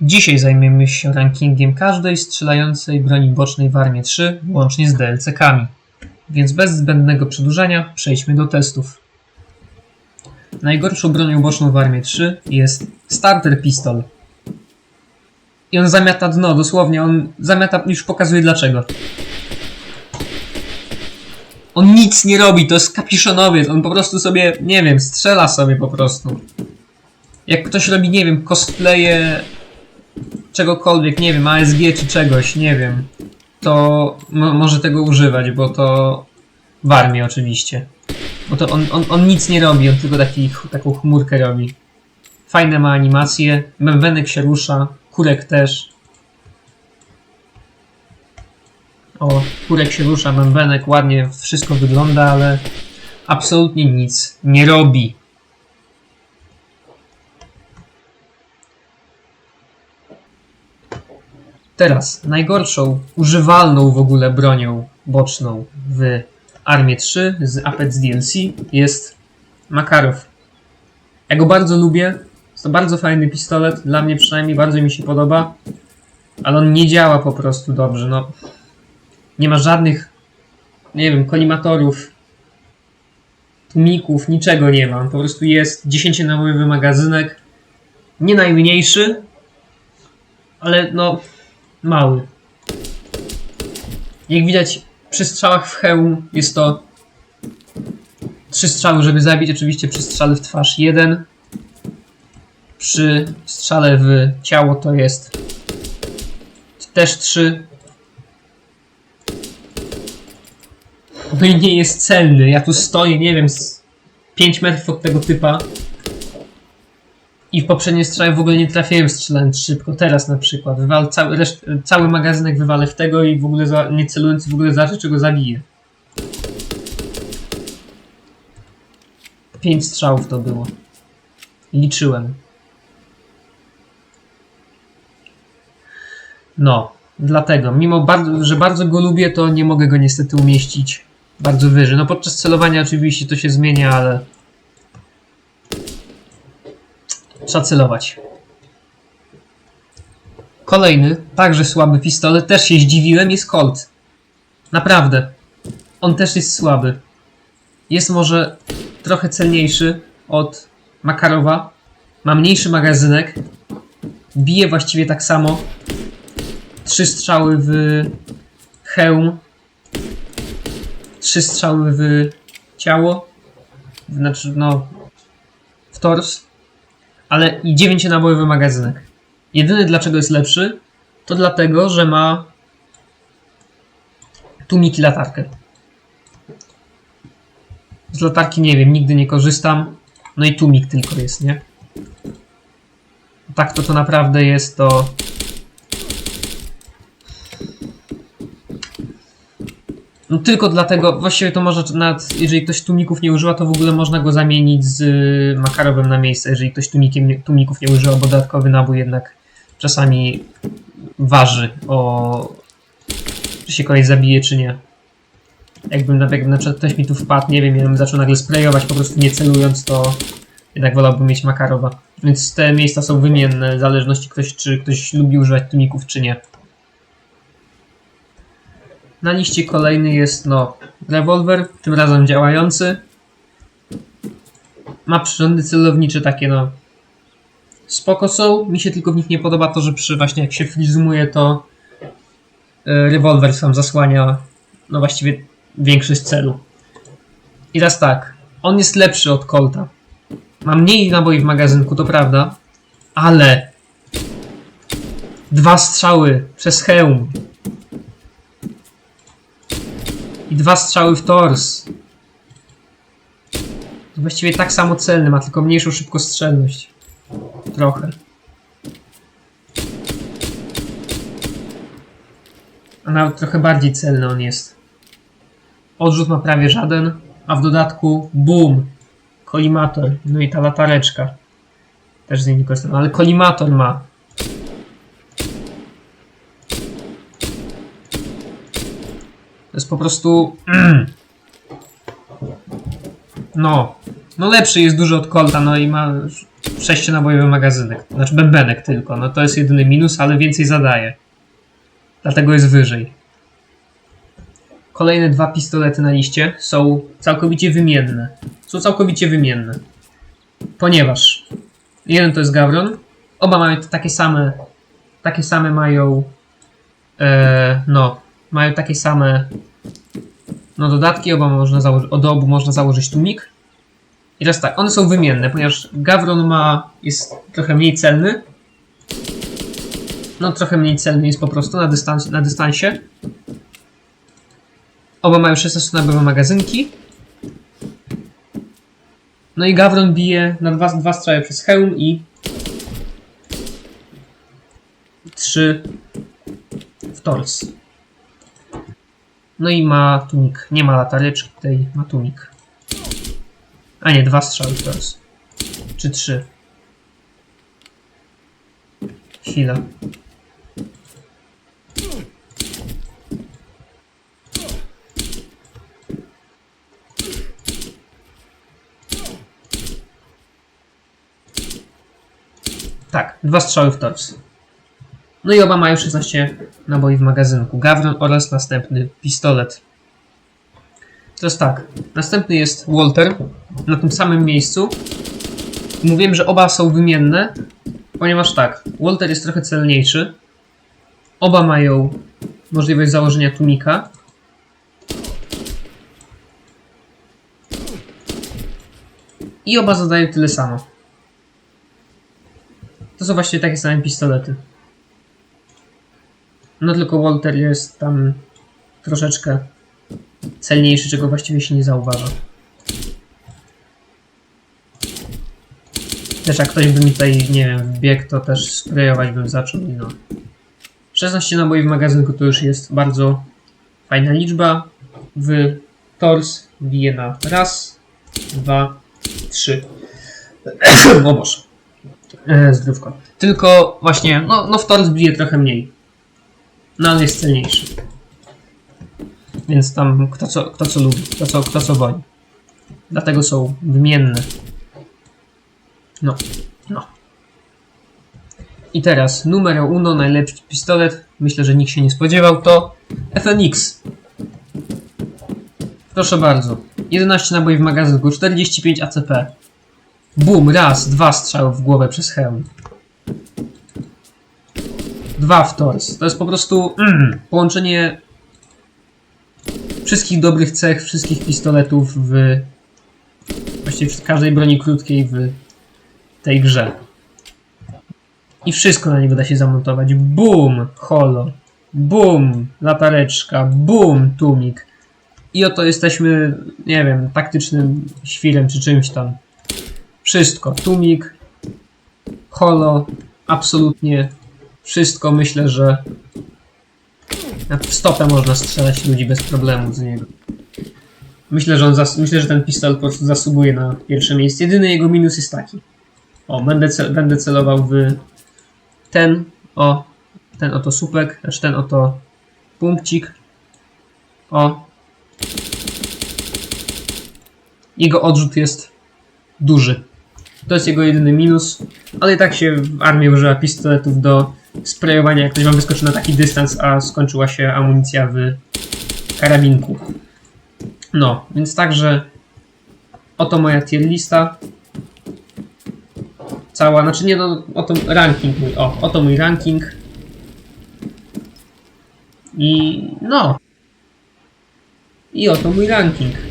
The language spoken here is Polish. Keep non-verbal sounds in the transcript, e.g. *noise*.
Dzisiaj zajmiemy się rankingiem każdej strzelającej broni bocznej w Armie 3, łącznie z DLC-kami. Więc bez zbędnego przedłużania przejdźmy do testów. Najgorszą bronią boczną w Armie 3 jest Starter Pistol. I on zamiata dno, dosłownie, on zamiata, już pokazuje dlaczego. On nic nie robi, to jest kapiszonowiec, on po prostu sobie, nie wiem, strzela sobie po prostu. Jak ktoś robi, nie wiem, cosplaye czegokolwiek, nie wiem, ASG czy czegoś, nie wiem, to mo- może tego używać, bo to w armii oczywiście. Bo to on, on, on nic nie robi, on tylko taki, taką chmurkę robi. Fajne ma animacje, bębenek się rusza, kurek też. O, kurek się rusza, bębenek, ładnie wszystko wygląda, ale absolutnie nic nie robi. Teraz, najgorszą, używalną w ogóle bronią boczną w Armie 3 z Apex DLC jest Makarow. Ja go bardzo lubię. Jest to bardzo fajny pistolet, dla mnie przynajmniej bardzo mi się podoba, ale on nie działa po prostu dobrze. No, nie ma żadnych, nie wiem, kolimatorów, tłumików, niczego nie ma. Po prostu jest 10-nabojowy magazynek, nie najmniejszy, ale no mały. Jak widać przy strzałach w hełm jest to trzy strzały, żeby zabić. Oczywiście przy strzale w twarz jeden. Przy strzale w ciało to jest też trzy. No i nie jest celny. Ja tu stoję, nie wiem, z 5 metrów od tego typa. I w poprzedniej strzale w ogóle nie trafiłem strzelając szybko. Teraz na przykład. Wywal cały, reszt, cały magazynek wywalę w tego i w ogóle za, nie celując w ogóle zobaczę, czy go zabiję. Pięć strzałów to było. Liczyłem. No, dlatego, mimo że bardzo go lubię, to nie mogę go niestety umieścić bardzo wyżej. No podczas celowania oczywiście to się zmienia, ale trzeba celować. Kolejny, także słaby pistolet, też się zdziwiłem, jest Colt. Naprawdę. On też jest słaby. Jest może trochę celniejszy od Makarowa. Ma mniejszy magazynek. Bije właściwie tak samo. Trzy strzały w hełm. Trzy strzały w ciało. Znaczy, no, w tors ale i 9-nabojowy magazynek. Jedyny dlaczego jest lepszy, to dlatego, że ma tłumik i latarkę. Z latarki nie wiem, nigdy nie korzystam. No i tłumik tylko jest, nie? Tak to to naprawdę jest to... No tylko dlatego, właściwie to może nawet, jeżeli ktoś tłumików nie używa, to w ogóle można go zamienić z y, makarowem na miejsce, jeżeli ktoś tłumikiem, tłumików nie używa, bo dodatkowy nabój jednak czasami waży o czy się koleś zabije, czy nie. Jakbym, na- jakby na przykład ktoś mi tu wpadł, nie wiem, ja bym zaczął nagle sprayować, po prostu nie celując, to jednak wolałbym mieć makarowa. Więc te miejsca są wymienne, w zależności ktoś, czy ktoś lubi używać tłumików, czy nie. Na liście kolejny jest, no, rewolwer, tym razem działający. Ma przyrządy celownicze takie, no, spoko są. Mi się tylko w nich nie podoba to, że przy właśnie jak się frizumuje, to e, rewolwer sam zasłania, no właściwie większość celu. I teraz tak, on jest lepszy od Colta. Ma mniej naboi w magazynku, to prawda, ale dwa strzały przez hełm i dwa strzały w tors. To właściwie tak samo celny, ma tylko mniejszą szybkostrzelność. Trochę. A nawet trochę bardziej celny on jest. Odrzut ma prawie żaden, a w dodatku BUM! Kolimator. No i ta latareczka. Też z niej nie korzystam, ale kolimator ma. Jest po prostu. *clears throat* No. No lepszy jest dużo od Colta, no i ma sześcionabojowy magazynek. Znaczy bębenek tylko, no to jest jedyny minus, ale więcej zadaje. Dlatego jest wyżej. Kolejne dwa pistolety na liście są całkowicie wymienne. Są całkowicie wymienne. Ponieważ jeden to jest Gavron, oba mają takie same, takie same mają, e, no, mają takie same, no dodatki, oba można założyć, od obu można założyć tłumik. I teraz tak, one są wymienne, ponieważ Gavron ma, jest trochę mniej celny. No trochę mniej celny jest po prostu na, dystans, na dystansie. Oba mają 16-nabowe magazynki. No i Gavron bije na dwa, dwa strzały przez hełm i trzy w tors. No i ma tunik. Nie ma latareczki, tutaj ma tunik. A nie, dwa strzały tors. Czy trzy. Chwila. Tak, dwa strzały w tors. No i oba mają 16 naboi w magazynku. Gawron oraz następny pistolet. Teraz tak, następny jest Walter na tym samym miejscu. Mówiłem, że oba są wymienne, ponieważ tak, Walter jest trochę celniejszy. Oba mają możliwość założenia tłumika. I oba zadają tyle samo. To są właściwie takie same pistolety. No tylko Walter jest tam troszeczkę celniejszy, czego właściwie się nie zauważa. Też jak ktoś by mi tutaj, nie wiem, wbiegł, to też sprayować bym zaczął i no. 16 naboi w magazynku to już jest bardzo fajna liczba. W tors bije na raz, dwa, trzy. *clears throat* o Boże. E, zdrówko. Tylko właśnie, no, no w tors bije trochę mniej. No ale jest celniejszy. Więc tam kto co, kto co lubi, kto co, kto co woli. Dlatego są wymienne. No, no. I teraz numero uno, najlepszy pistolet. Myślę, że nikt się nie spodziewał. To FNX. Proszę bardzo. 11 naboi w magazynku, 45 ACP. Bum, raz, dwa strzały w głowę przez hełm. Dwa w tors. To jest po prostu mm, połączenie wszystkich dobrych cech, wszystkich pistoletów w właściwie w każdej broni krótkiej w tej grze. I wszystko na niego da się zamontować. Bum! Holo. Bum! Latareczka. Bum! Tłumik. I oto jesteśmy, nie wiem, taktycznym świrem czy czymś tam. Wszystko. Tłumik. Holo. Absolutnie wszystko. Myślę, że na stopę można strzelać ludzi bez problemu z niego. Myślę, że on myślę, że ten pistolet po prostu zasługuje na pierwsze miejsce. Jedyny jego minus jest taki. O, będę, cel- będę celował w ten, o, ten oto słupek, też ten oto punkcik. O. Jego odrzut jest duży. To jest jego jedyny minus, ale i tak się w armii używa pistoletów do sprayowania, jak ktoś wam wyskoczy na taki dystans, a skończyła się amunicja w karabinku. No, więc także oto moja tier lista. Cała, znaczy nie no, oto ranking mój, o, oto mój ranking. I no. I oto mój ranking.